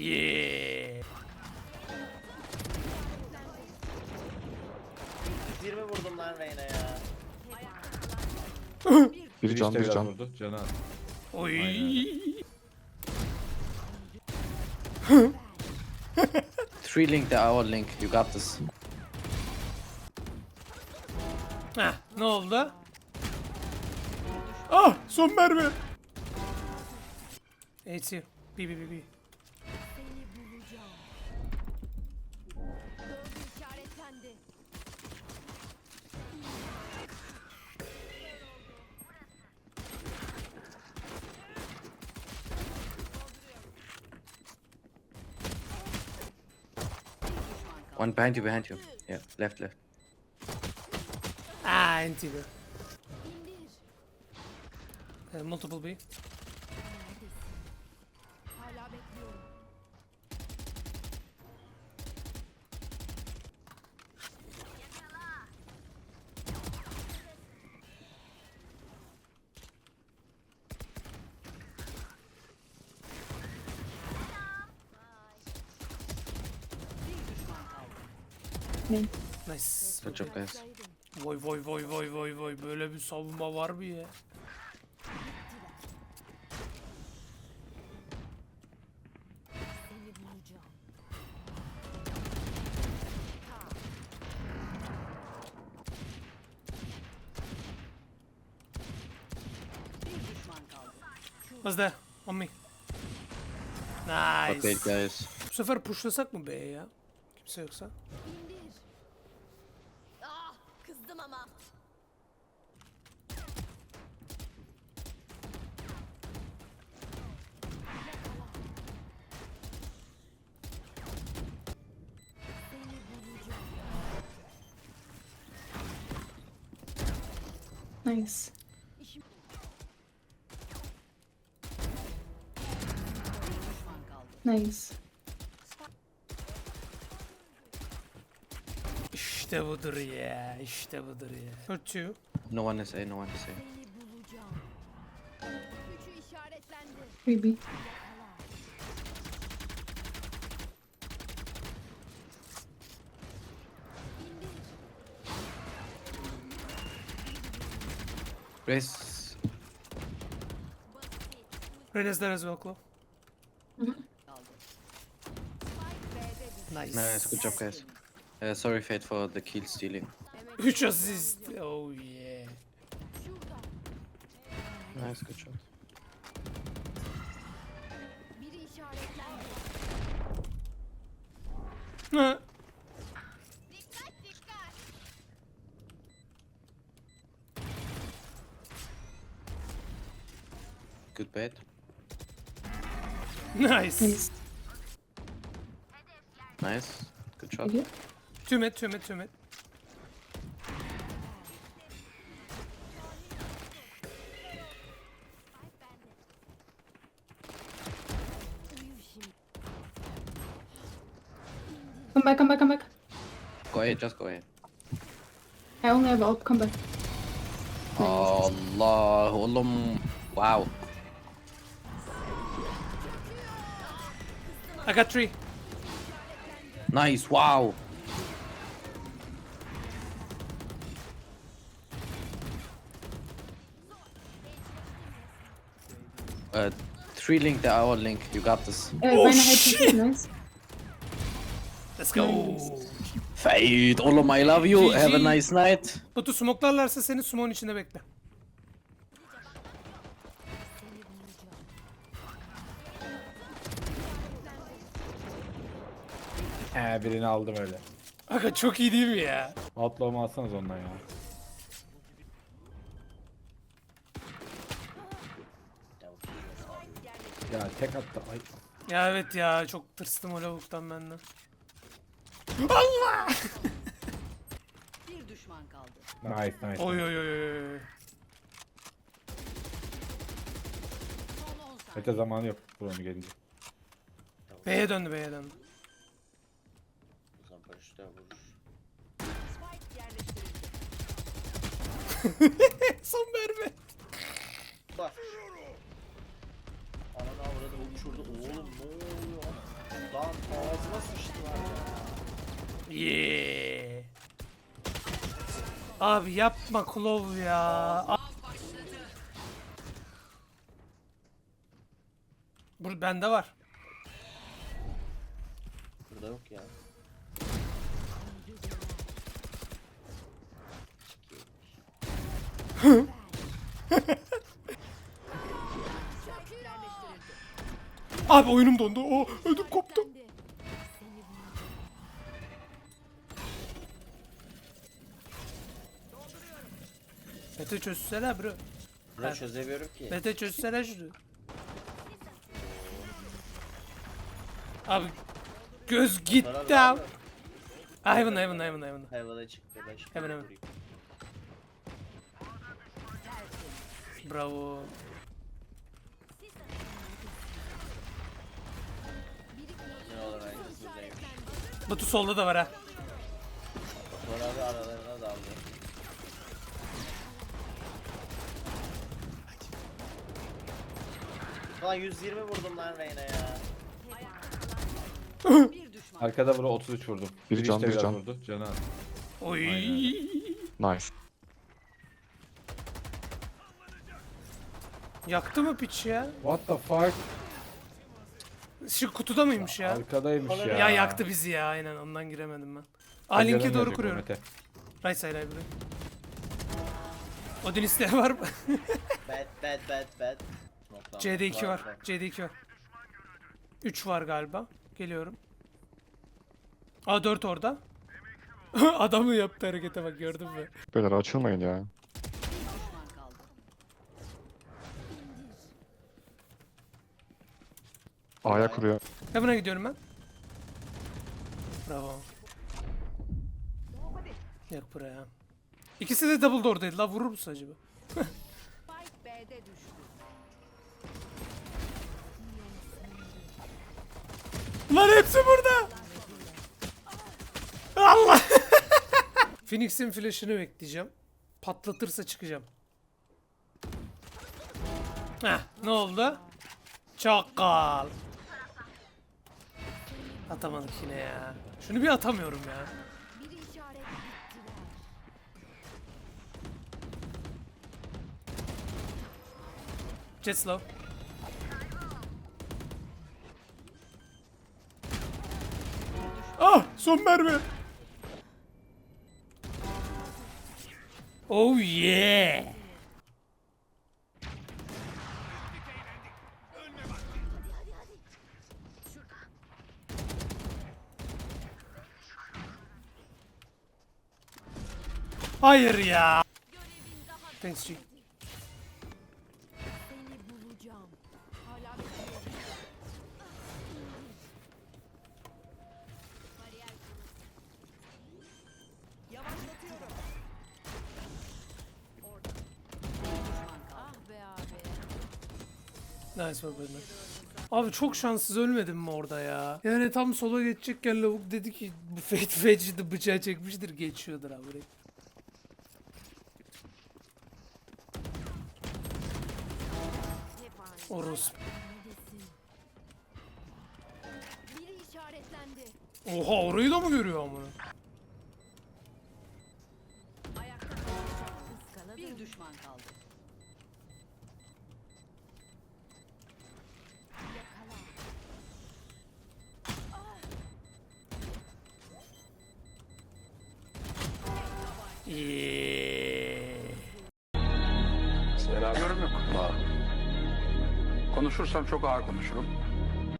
Yeah. 20 vurdum lan Reyna ya. Bir can bir can. vurdu. Canı. Oy. Three link, the hour link. You got this. Heh, ne oldu? Ah son mermi. AC. B B B B. One behind you, behind you. Yeah, left, left. Ah NT B. İndir. Eh, multiple B. Nice. Good job, guys. Vay vay vay vay vay vay böyle bir savunma var mı ya? Was there? On me. Nice. wait, guys. Bu sefer pushlasak mı B'ye ya? Kimse yoksa. Nice. İşim Nice. İşte budur ya. işte budur ya. Hurt you. No one is A, no one is A. seni Grace. Renes there as well, Claw. Nice. Nice, good job, guys. Uh, sorry, Fate, for the kill stealing. 3 asist. Oh yeah. Nice, good job. Biri işaretlendi. Good bait. Nice. Nice. Nice. Good shot. Thank. Two mid, two mid, two mid. Come back, come back, come back. Go ahead, just go ahead. I only have ult, come back. Allah oğlum. Wow. I got three. Nice, wow. Uh, three link, the hour link. You got this. Uh, Oh, head shit. nice. Let's go. Fate, oğlum I love you. Have a GG. nice night. Batu smoklarlarsa seni smoke'un içinde bekle. He birini aldım öyle. Aga çok iyi değil mi ya? Outlaw'umu alsanız ondan ya. Ya tek attı. Ay. Ya evet ya çok tırstım o lavuktan benden. Allah! Bir düşman kaldı. Nice nice. Oy oy oy oy. Son 10 saniye. Öte zamanı yok buranın gelince. B'ye döndü B'ye döndü daha vuruş. Son mermi. Bak. Ananı avradı uçurdu. Oğlum ne oluyor? Lan ağzıma sıçtı lan ya. Yeah. Abi yapma Klov ya. A- Bu bende var. Burada yok ya. Abi oyunum dondu. O ödüm koptu. Mete çözsene bro. Bunu Evet. çözemiyorum ki. Mete çözsene şunu. Abi göz gitti ne abi. abi? Heaven heaven heaven heaven. Hayvana çıktı. Ben şimdi Hemen, hemen. vurayım. Bravo. Ne olur. Batu solda da var ha. Sonra abi aralarına daldı. Lan 120 vurdum lan Reyna ya. Bir düşman. Arkada bura 33 vurdum. Bir Biri can, işte bir biraz can. Vurdu. Canı az. Oy. Nice. Yaktı mı piç ya? What the fuck? Şu kutuda mıymış ya? Arkadaymış ya. Ya yaktı bizi ya aynen ondan giremedim ben. A Pencereden linke doğru kuruyorum. Mete. Right side right buraya. Odin isteği var mı? Bad bad bad bad. Nokta. C'de 2 var. C'de 2 var. 3 var galiba. Geliyorum. A 4 orada. Adamı yaptı harekete bak gördün mü? Beyler açılmayın ya. Düşman kaldı. A'ya kuruyor. Heaven'a gidiyorum ben. Bravo. Yok buraya. İkisi de double door'daydı la vurur musun acaba? Lan hepsi burada. Allah. Phoenix'in flash'ını bekleyeceğim. Patlatırsa çıkacağım. Heh, ne oldu? Çakal. Atamadık yine ya. Şunu bir atamıyorum ya. Jet slow. Ah son mermi. Oh yeah. Hayır ya. Thanks G. Nice Batman. Abi çok şanssız ölmedim mi orada ya? Yani tam sola geçecekken lavuk dedi ki bu Fate Fetch'de bıçağı çekmiştir geçiyordur abi. Orospu. Biri işaretlendi. Oha orayı da mı görüyor amına? Konuşursam çok ağır konuşurum.